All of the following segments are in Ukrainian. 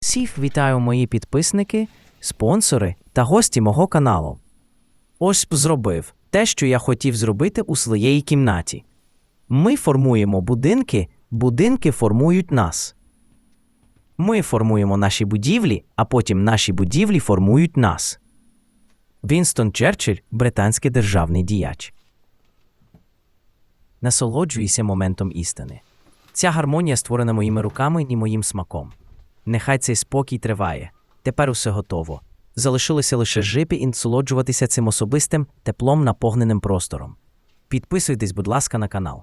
Всіх вітаю мої підписники, спонсори та гості мого каналу. Ось б зробив те, що я хотів зробити у своїй кімнаті. Ми формуємо будинки, будинки формують нас. Ми формуємо наші будівлі, а потім наші будівлі формують нас. Вінстон Черчилль – британський державний діяч. Насолоджуйся моментом істини. Ця гармонія створена моїми руками і моїм смаком. Нехай цей спокій триває. Тепер усе готово. Залишилося лише жити і насолоджуватися цим особистим, теплом наповненим простором. Підписуйтесь, будь ласка, на канал.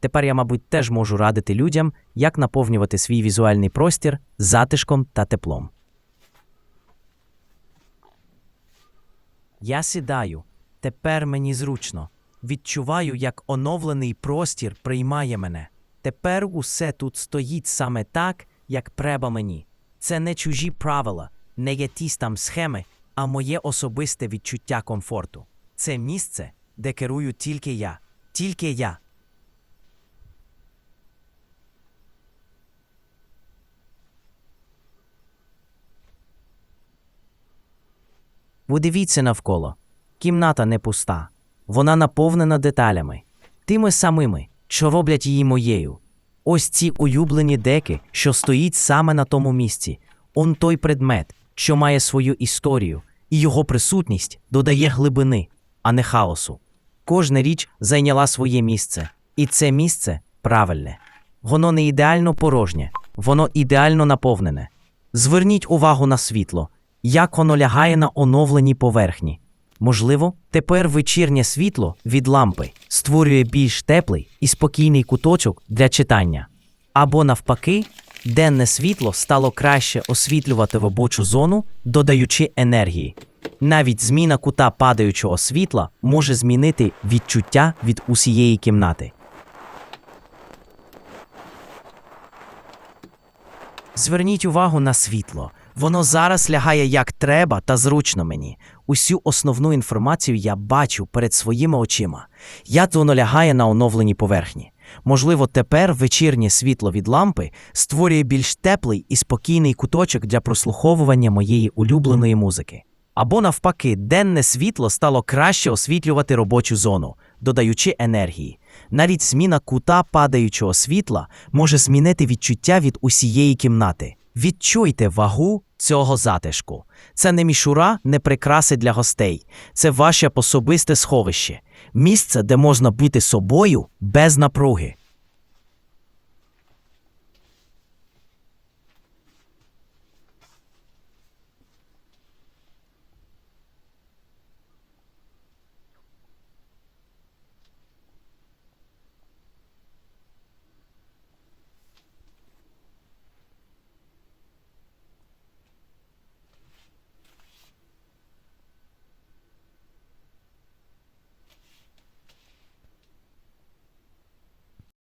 Тепер я, мабуть, теж можу радити людям, як наповнювати свій візуальний простір затишком та теплом. Я сідаю. Тепер мені зручно. Відчуваю, як оновлений простір приймає мене. Тепер усе тут стоїть саме так, як треба мені. Це не чужі правила, не якісь там схеми, а моє особисте відчуття комфорту. Це місце, де керую тільки я, тільки я. Подивіться навколо. Кімната не пуста. Вона наповнена деталями, тими самими, що роблять її моєю. Ось ці улюблені деки, що стоїть саме на тому місці. Он той предмет, що має свою історію, і його присутність додає глибини, а не хаосу. Кожна річ зайняла своє місце, і це місце правильне. Воно не ідеально порожнє, воно ідеально наповнене. Зверніть увагу на світло, як воно лягає на оновленій поверхні. Можливо, тепер вечірнє світло від лампи створює більш теплий і спокійний куточок для читання. Або навпаки, денне світло стало краще освітлювати робочу зону, додаючи енергії. Навіть зміна кута падаючого світла може змінити відчуття від усієї кімнати. Зверніть увагу на світло. Воно зараз лягає як треба та зручно мені. Усю основну інформацію я бачу перед своїми очима. Як воно лягає на оновленій поверхні. Можливо, тепер вечірнє світло від лампи створює більш теплий і спокійний куточок для прослуховування моєї улюбленої музики. Або навпаки, денне світло стало краще освітлювати робочу зону, додаючи енергії. Навіть зміна кута падаючого світла може змінити відчуття від усієї кімнати. Відчуйте вагу цього затишку. Це не мішура, не прикраси для гостей. Це ваше особисте сховище, місце, де можна бути собою без напруги.